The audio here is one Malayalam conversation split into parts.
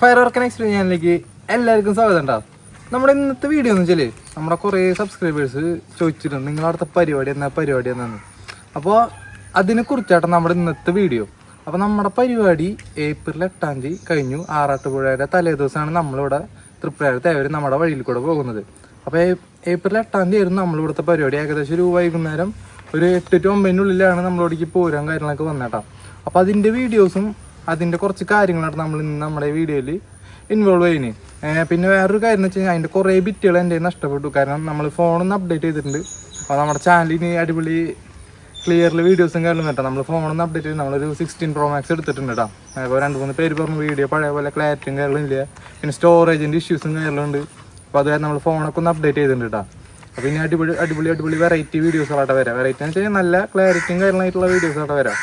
ഫയർ വർക്ക് എക്സ്പ്ലെയിൻ ചാനലിലേക്ക് എല്ലാവർക്കും സ്വാഗതം ഉണ്ടാവും നമ്മുടെ ഇന്നത്തെ വീഡിയോ എന്ന് വെച്ചാൽ നമ്മുടെ കുറേ സബ്സ്ക്രൈബേഴ്സ് ചോദിച്ചിട്ടുണ്ട് നിങ്ങളവിടുത്തെ പരിപാടി എന്നാ പരിപാടി എന്നാണ് അപ്പോൾ അതിനെ കുറിച്ചാണ് നമ്മുടെ ഇന്നത്തെ വീഡിയോ അപ്പോൾ നമ്മുടെ പരിപാടി ഏപ്രിൽ എട്ടാം തീയതി കഴിഞ്ഞു. ആറാട്ടുപുഴയുടെ തലേ ദിവസമാണ് നമ്മളിവിടെ തൃപ്രയാർ തേവര് നമ്മുടെ വഴിയിൽ കൂടെ പോകുന്നത്. അപ്പോൾ ഏപ്രിൽ എട്ടാം തീയതി ആയിരുന്നു നമ്മളിവിടുത്തെ പരിപാടി. ഏകദേശം ഒരു വൈകുന്നേരം ഒരു എട്ട് ടു ഒമ്പതിനുള്ളിലാണ് നമ്മളോടേക്ക് പോരാൻ കാര്യങ്ങളൊക്കെ വന്നേട്ടാ. അപ്പോൾ അതിന്റെ വീഡിയോസും അതിന്റെ കുറച്ച് കാര്യങ്ങളാണ് നമ്മൾ ഇന്ന് നമ്മുടെ വീഡിയോയിൽ ഇൻവോൾവ് ചെയ്യുന്നത് പിന്നെ വേറൊരു കാര്യം എന്ന് വെച്ച് കഴിഞ്ഞാൽ അതിന്റെ കുറേ ബിറ്റുകൾ എന്റെ നഷ്ടപ്പെട്ടു. കാരണം നമ്മൾ ഫോണൊന്ന് അപ്ഡേറ്റ് ചെയ്തിട്ടുണ്ട്. അപ്പോൾ നമ്മുടെ ചാനലിന് അടിപൊളി ക്ലിയറിൽ വീഡിയോസും കാര്യങ്ങളും കേട്ടോ നമ്മൾ ഫോണൊന്ന് അപ്ഡേറ്റ് ചെയ്ത് നമ്മളൊരു സിക്സ്റ്റീൻ പ്രോ മാക്സ് എടുത്തിട്ടുണ്ട് കേട്ടോ അപ്പോൾ രണ്ട് മൂന്ന് പേര് പറഞ്ഞു വീഡിയോ പഴയ പോലെ ക്ലാരിറ്റിയും കാര്യങ്ങളും ഇല്ല. പിന്നെ സ്റ്റോറേജിന്റെ ഇഷ്യൂസും കാര്യങ്ങളുണ്ട് അപ്പോൾ അതുവരെ നമ്മൾ ഫോണൊക്കെ ഒന്ന് അപ്ഡേറ്റ് ചെയ്തിട്ടുണ്ട് കേട്ടോ അപ്പോൾ ഇനി അടിപൊളി അടിപൊളി അടിപൊളി വെറൈറ്റി വീഡിയോസുകളായിട്ട് വരാം. വെറൈറ്റി എന്ന് വെച്ചാൽ നല്ല ക്ലാരിറ്റിയും കാര്യങ്ങളായിട്ടുള്ള വീഡിയോസായിട്ട് വരാം.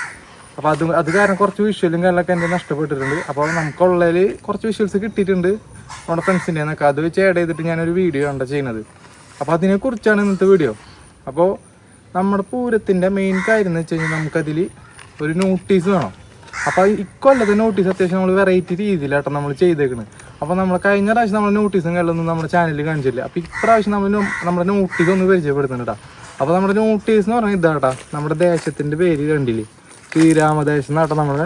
അപ്പോൾ അത് അത് കാരണം കുറച്ച് വിഷ്വലും കാര്യങ്ങളൊക്കെ എന്റെ നഷ്ടപ്പെട്ടിട്ടുണ്ട്. അപ്പോൾ നമുക്കുള്ളതിൽ കുറച്ച് വിഷ്വൽസ് കിട്ടിയിട്ടുണ്ട് നമ്മുടെ ഫ്രണ്ട്സിന്റെ എന്നൊക്കെ അത് വെച്ച് ആഡ് ചെയ്തിട്ട് ഞാനൊരു വീഡിയോ ആണ് ചെയ്യുന്നത്. അപ്പോൾ അതിനെക്കുറിച്ചാണ് ഇന്നത്തെ വീഡിയോ അപ്പോൾ നമ്മുടെ പൂരത്തിന്റെ മെയിൻ കാര്യം എന്ന് വെച്ച് കഴിഞ്ഞാൽ നമുക്കതിൽ ഒരു നോട്ടീസ് വേണം. അപ്പോൾ ഇക്കൊല്ലത്തെ നോട്ടീസ് അത്യാവശ്യം നമ്മൾ വെറൈറ്റി രീതിയിലാട്ടോ നമ്മൾ ചെയ്തേക്കുന്നത് അപ്പോൾ നമ്മൾ കഴിഞ്ഞ പ്രാവശ്യം നമ്മൾ നോട്ടീസും കാര്യമൊന്നും നമ്മുടെ ചാനലിൽ കാണിച്ചില്ല. അപ്പോൾ ഇപ്രാവശ്യം നമ്മൾ നമ്മുടെ നോട്ടീസ് ഒന്ന് പരിചയപ്പെടുത്തുന്നുണ്ടാ അപ്പോൾ നമ്മുടെ നോട്ടീസ് എന്ന് പറഞ്ഞാൽ ഇതാട്ടാ നമ്മുടെ ദേശത്തിന്റെ പേര് കണ്ടില്ലേ? ശ്രീരാമദേശം എന്നാട്ടോ നമ്മുടെ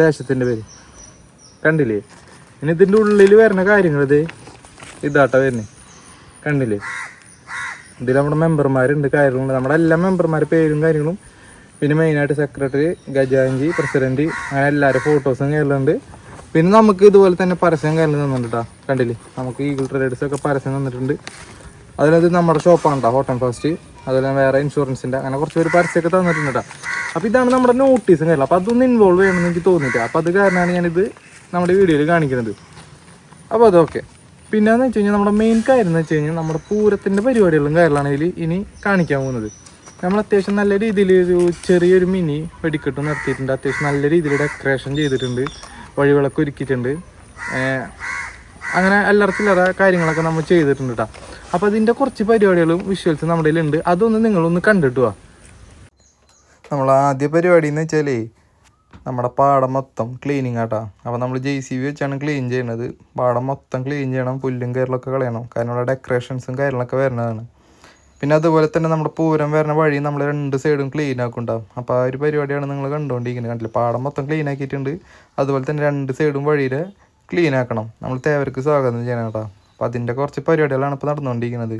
ദേശത്തിന്റെ പേര്. കണ്ടില്ലേ? ഇനി ഇതിന്റെ ഉള്ളിൽ വരുന്ന കാര്യങ്ങൾ ഇത് ഇതാട്ടോ വരുന്നത് കണ്ടില്ലേ? ഇതിൽ നമ്മുടെ മെമ്പർമാരുണ്ട് കാര്യങ്ങളുണ്ട്. നമ്മുടെ എല്ലാ മെമ്പർമാരുടെ പേരും കാര്യങ്ങളും പിന്നെ മെയിനായിട്ട് സെക്രട്ടറി ഖജാൻജി പ്രസിഡന്റ് അങ്ങനെ എല്ലാവരും ഫോട്ടോസും കയറലുണ്ട് പിന്നെ നമുക്ക് ഇതുപോലെ തന്നെ പരസ്യം കയറി തന്നിട്ടുണ്ട്? കേട്ടോ കണ്ടില്ലേ? നമുക്ക് ഈഗിൾ ട്രേഡേഴ്സ് ഒക്കെ പരസ്യം തന്നിട്ടുണ്ട്. അതിനകത്ത് നമ്മുടെ ഷോപ്പാണ് കേട്ടോ ഹോട്ടൽ ഫാസ്റ്റ് അതുപോലെ വേറെ ഇൻഷുറൻസിന്റെ അങ്ങനെ കുറച്ച് പേര് പരസ്യമൊക്കെ തന്നിട്ടുണ്ട് കേട്ടോ അപ്പോൾ ഇതാണ് നമ്മുടെ നോട്ടീസും കാര്യങ്ങൾ അപ്പോൾ അതൊന്ന് ഇൻവോൾവ് ചെയ്യണമെന്ന് എനിക്ക് തോന്നിയിട്ട് അപ്പോൾ അത് കാരണമാണ് ഞാനിത് നമ്മുടെ വീഡിയോയിൽ കാണിക്കുന്നത്. അപ്പോൾ അതൊക്കെ പിന്നെന്ന് വെച്ച് കഴിഞ്ഞാൽ നമ്മുടെ മെയിൻ കാര്യം എന്ന് വെച്ച് കഴിഞ്ഞാൽ നമ്മുടെ പൂരത്തിന്റെ പരിപാടികളും കാര്യങ്ങളാണ് ഇനി കാണിക്കാൻ പോകുന്നത്. നമ്മൾ അത്യാവശ്യം നല്ല രീതിയിൽ ഒരു ചെറിയൊരു മിനി വെടിക്കെട്ട് നടത്തിയിട്ടുണ്ട്. അത്യാവശ്യം നല്ല രീതിയിൽ ഡെക്കറേഷൻ ചെയ്തിട്ടുണ്ട്. വഴിവിളക്ക് ഒരുക്കിയിട്ടുണ്ട്. അങ്ങനെ അല്ലറ ചില്ലറ കാര്യങ്ങളൊക്കെ നമ്മൾ ചെയ്തിട്ടുണ്ട് കേട്ടോ അപ്പോൾ അതിന്റെ കുറച്ച് പരിപാടികളും വിഷ്വൽസ് നമ്മുടെ ഉണ്ട് അതൊന്ന് നിങ്ങളൊന്ന് കണ്ടിട്ട് നമ്മൾ ആദ്യ പരിപാടി എന്ന് വെച്ചാലേ നമ്മുടെ പാടം മൊത്തം ക്ലീനിങ് ആട്ടാ. അപ്പോൾ നമ്മൾ ജെ സി ബി വെച്ചാണ് ക്ലീൻ ചെയ്യണത്. പാടം മൊത്തം ക്ലീൻ ചെയ്യണം പുല്ലും കയറിലൊക്കെ കളയണം. കാരണം ഇവിടെ ഡെക്കറേഷൻസും കാര്യങ്ങളൊക്കെ വരുന്നതാണ് പിന്നെ അതുപോലെ തന്നെ നമ്മുടെ പൂരം വരുന്ന വഴി നമ്മൾ രണ്ട് സൈഡും ക്ലീൻ ആക്കുണ്ടാവും അപ്പോൾ ആ ഒരു പരിപാടിയാണ് നിങ്ങൾ കണ്ടുകൊണ്ടിരിക്കുന്നത് കണ്ടില്ല? പാടം മൊത്തം ക്ലീൻ ആക്കിയിട്ടുണ്ട്. അതുപോലെ തന്നെ രണ്ട് സൈഡും വഴിയിൽ ക്ലീൻ ആക്കണം. നമ്മൾ തേവർക്ക് സ്വാഗതം ചെയ്യണം കേട്ടോ അപ്പോൾ അതിന്റെ കുറച്ച് പരിപാടികളാണ് ഇപ്പോൾ നടന്നുകൊണ്ടിരിക്കുന്നത്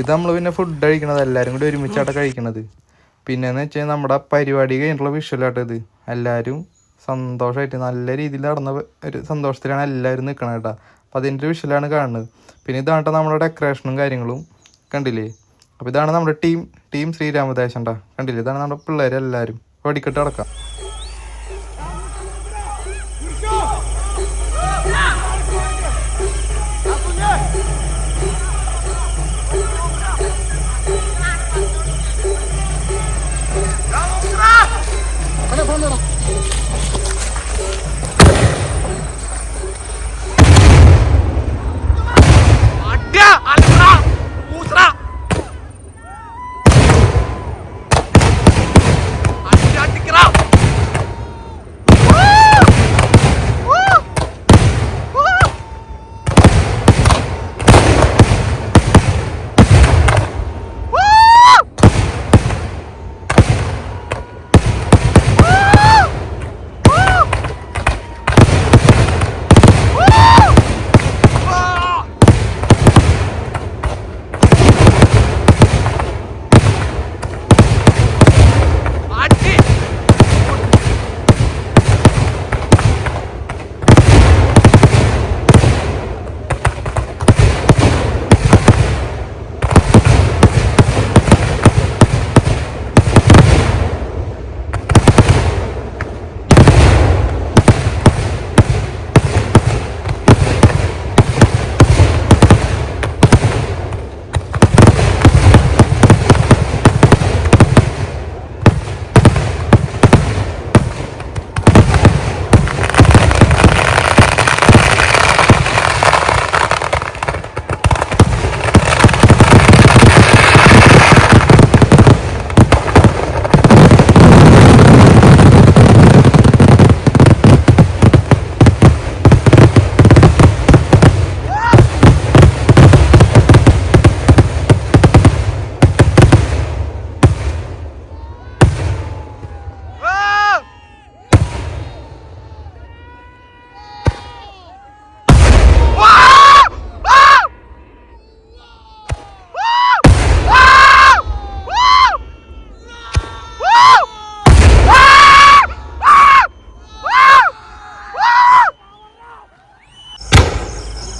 ഇത് നമ്മൾ പിന്നെ ഫുഡ് കഴിക്കണത്. എല്ലാവരും കൂടി ഒരുമിച്ചാണ് കഴിക്കണത്. പിന്നെന്ന് വെച്ച് കഴിഞ്ഞാൽ നമ്മുടെ പരിപാടി കഴിഞ്ഞിട്ടുള്ള വിഷ്വലാട്ടോ ഇത്. എല്ലാവരും സന്തോഷമായിട്ട് നല്ല രീതിയിൽ നടന്ന ഒരു സന്തോഷത്തിലാണ് എല്ലാവരും നിൽക്കണത് കേട്ടോ. അപ്പോൾ അതിന്റെ ഒരു വിഷ്വലാണ് കാണുന്നത്. പിന്നെ ഇതാണ് നമ്മുടെ ഡെക്കറേഷനും കാര്യങ്ങളും. കണ്ടില്ലേ? അപ്പോൾ ഇതാണ് നമ്മുടെ ടീം ടീം ശ്രീരാമദേശം കേട്ടോ കണ്ടില്ലേ? ഇതാണ് നമ്മുടെ പിള്ളേരെല്ലാവരും വെടിക്കെട്ട് അടക്കാം போனோம்.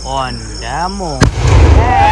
on damo. Hey!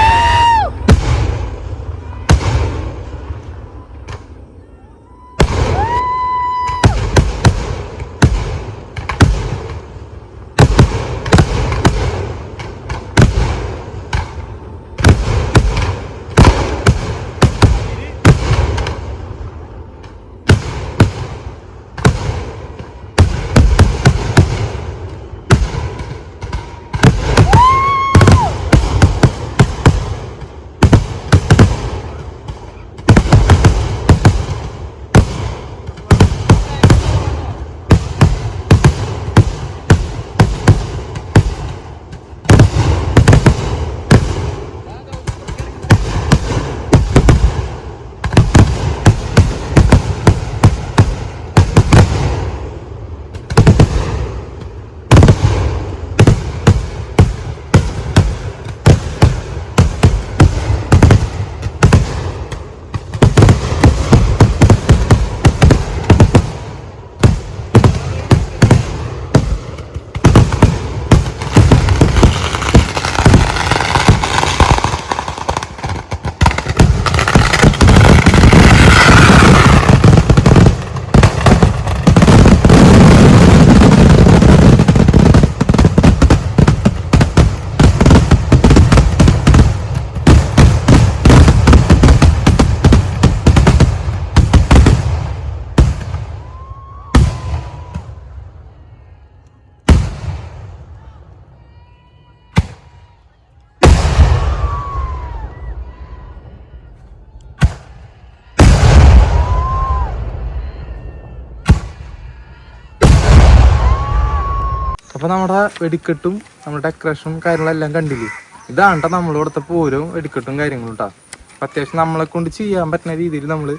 അപ്പൊ നമ്മുടെ വെടിക്കെട്ടും നമ്മുടെ ഡെക്കറേഷനും കാര്യങ്ങളെല്ലാം കണ്ടില്ലേ? ഇതാണ് നമ്മൾ നമ്മുടെ ഇവിടുത്തെ പൂരവും വെടിക്കെട്ടും കാര്യങ്ങളും കേട്ടോ അത്യാവശ്യം നമ്മളെ കൊണ്ട് ചെയ്യാൻ പറ്റുന്ന രീതിയിൽ നമ്മൾ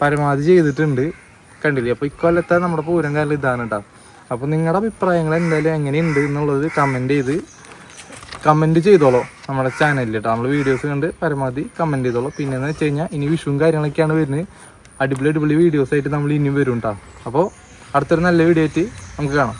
പരമാവധി ചെയ്തിട്ടുണ്ട്. കണ്ടില്ലേ? അപ്പൊ ഇക്കൊല്ലത്തെ നമ്മുടെ പൂരം കാര്യം ഇതാണ് കേട്ടോ അപ്പൊ നിങ്ങളുടെ അഭിപ്രായങ്ങൾ എന്തായാലും എങ്ങനെയുണ്ട് എന്നുള്ളത് കമന്റ് ചെയ്ത് കമന്റ് ചെയ്തോളൂ നമ്മുടെ ചാനലിൽ കേട്ടോ നമ്മൾ വീഡിയോസ് കണ്ട് പരമാവധി കമന്റ് ചെയ്തോളൂ. പിന്നെ എന്ന് വെച്ച് കഴിഞ്ഞാൽ ഇനി വിഷുവും കാര്യങ്ങളൊക്കെയാണ് വരുന്നത്. അടിപൊളി അടിപൊളി വീഡിയോസ് ആയിട്ട് നമ്മൾ ഇനിയും വരും കേട്ടോ അപ്പോൾ അടുത്തൊരു നല്ല വീഡിയോ ആയിട്ട് നമുക്ക് കാണാം.